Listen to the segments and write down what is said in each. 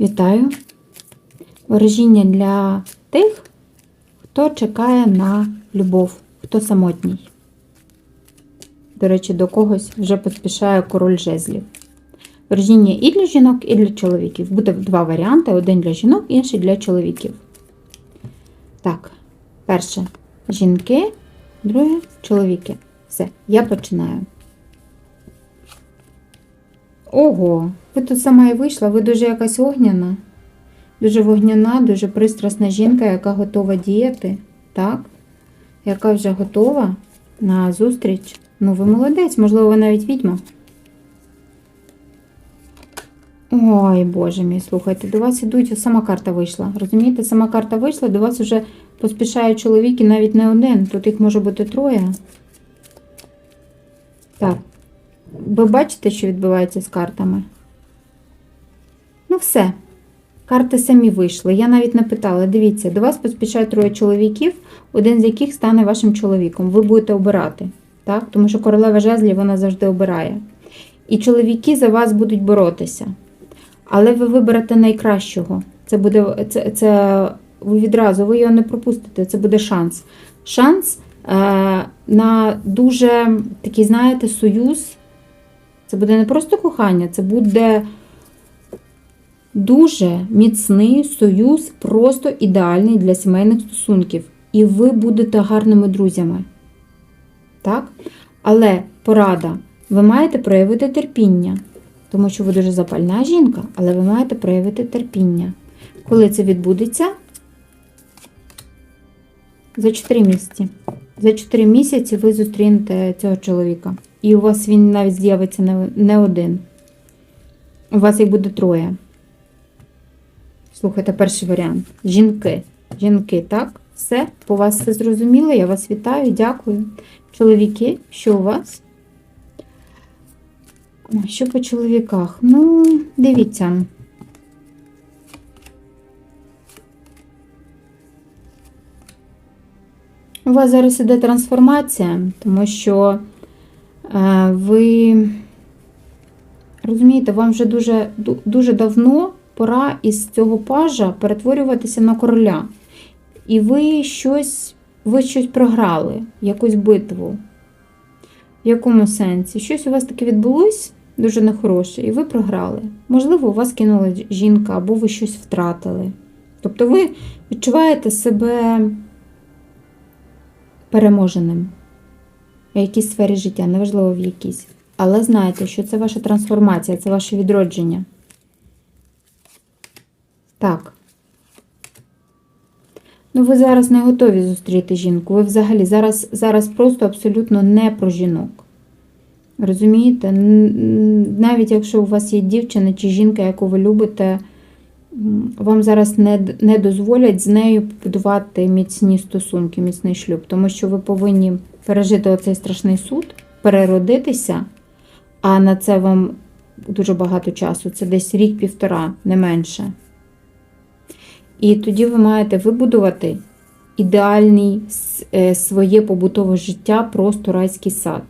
Вітаю! Ворожіння для тих, хто чекає на любов, хто самотній. До речі, до когось вже поспішає король жезлів. Ворожіння і для жінок, і для чоловіків. Буде два варіанти: один для жінок, інший для чоловіків. Так, перше жінки, друге чоловіки. Все, я починаю. Ого, ви тут сама і вийшла, ви дуже якась огняна. Дуже вогняна, дуже пристрасна жінка, яка готова діяти, так? Яка вже готова на зустріч. Ну, ви молодець, можливо, ви навіть відьма. Ой, Боже мій, слухайте, до вас ідуть, сама карта вийшла. Розумієте, сама карта вийшла, до вас вже поспішає чоловік і навіть не один. Тут їх може бути троє. Так. Ви бачите, що відбувається з картами? Ну, все. Карти самі вийшли. Я навіть не питала. Дивіться, до вас поспішають троє чоловіків, один з яких стане вашим чоловіком. Ви будете обирати. Так? Тому що королева жезлів вона завжди обирає. І чоловіки за вас будуть боротися. Але ви виберете найкращого. Це буде це, це ви відразу, ви його не пропустите. Це буде шанс. Шанс е, на дуже такий, знаєте, союз. Це буде не просто кохання, це буде дуже міцний союз, просто ідеальний для сімейних стосунків. І ви будете гарними друзями. Так? Але порада, ви маєте проявити терпіння, тому що ви дуже запальна жінка, але ви маєте проявити терпіння. Коли це відбудеться? За 4 місяці. За 4 місяці ви зустрінете цього чоловіка. І у вас він навіть з'явиться не- один. У вас їх буде троє. Слухайте, перший варіант. Жінки. Жінки, так? Все, по вас все зрозуміло. Я вас вітаю, дякую. Чоловіки, що у вас? Що по чоловіках? Ну, дивіться. У вас зараз іде трансформація, тому що е, ви розумієте, вам вже дуже, дуже давно пора із цього пажа перетворюватися на короля. І ви щось, ви щось програли, якусь битву. В якому сенсі? Щось у вас таке відбулось дуже нехороше, і ви програли. Можливо, у вас кинула жінка, або ви щось втратили. Тобто ви відчуваєте себе переможеним в якійсь сфері життя, неважливо в якійсь. Але знайте, що це ваша трансформація, це ваше відродження. Так. Ну, ви зараз не готові зустріти жінку. Ви взагалі зараз, зараз просто абсолютно не про жінок. Розумієте? Навіть якщо у вас є дівчина чи жінка, яку ви любите, вам зараз не, не дозволять з нею побудувати міцні стосунки, міцний шлюб, тому що ви повинні пережити оцей страшний суд, переродитися, а на це вам дуже багато часу. Це десь рік-півтора, не менше. І тоді ви маєте вибудувати ідеальний е, своє побутове життя, просто райський сад.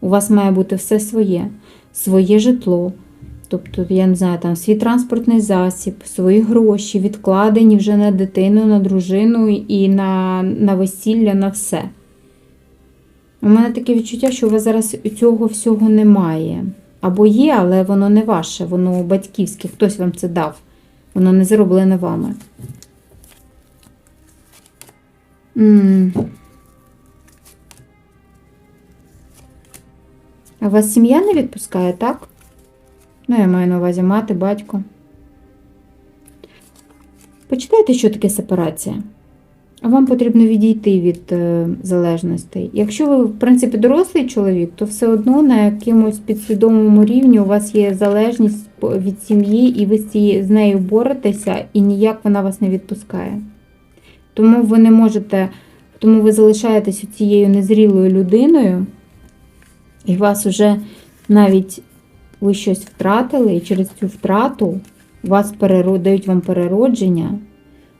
У вас має бути все своє, своє житло. Тобто, я не знаю, там свій транспортний засіб, свої гроші, відкладені вже на дитину, на дружину і на, на весілля, на все. У мене таке відчуття, що у вас зараз цього всього немає. Або є, але воно не ваше, воно батьківське, хтось вам це дав. Воно не зроблене вами. М. А вас сім'я не відпускає, так? Ну, я маю на увазі мати, батько. Почитайте, що таке сепарація. Вам потрібно відійти від е, залежностей. Якщо ви, в принципі, дорослий чоловік, то все одно на якомусь підсвідомому рівні у вас є залежність від сім'ї, і ви з, нею боретеся, і ніяк вона вас не відпускає. Тому ви не можете, тому ви залишаєтесь цією незрілою людиною, і вас уже навіть ви щось втратили, і через цю втрату вас переро- дають вам переродження.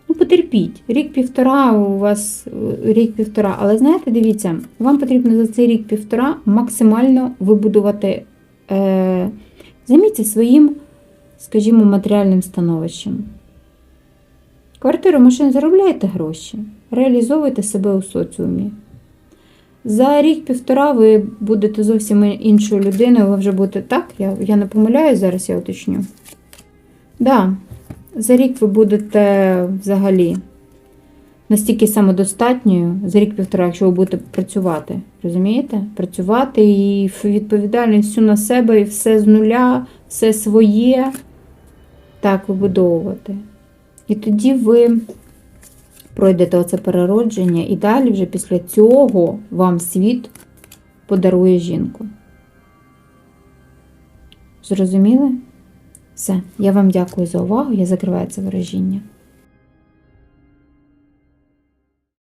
Ну, потерпіть. Рік-півтора у вас е, рік-півтора. Але знаєте, дивіться, вам потрібно за цей рік-півтора максимально вибудувати. Е, займіться своїм скажімо, матеріальним становищем. Квартиру, машину заробляєте гроші, реалізовуйте себе у соціумі. За рік-півтора ви будете зовсім іншою людиною, ви вже будете так, я, я не помиляюсь, зараз я уточню. Да, за рік ви будете взагалі настільки самодостатньою, за рік-півтора, якщо ви будете працювати, розумієте? Працювати і відповідальність всю на себе, і все з нуля, все своє так вибудовувати. І тоді ви пройдете оце переродження, і далі вже після цього вам світ подарує жінку. Зрозуміли? Все, я вам дякую за увагу. Я закриваю це вираження.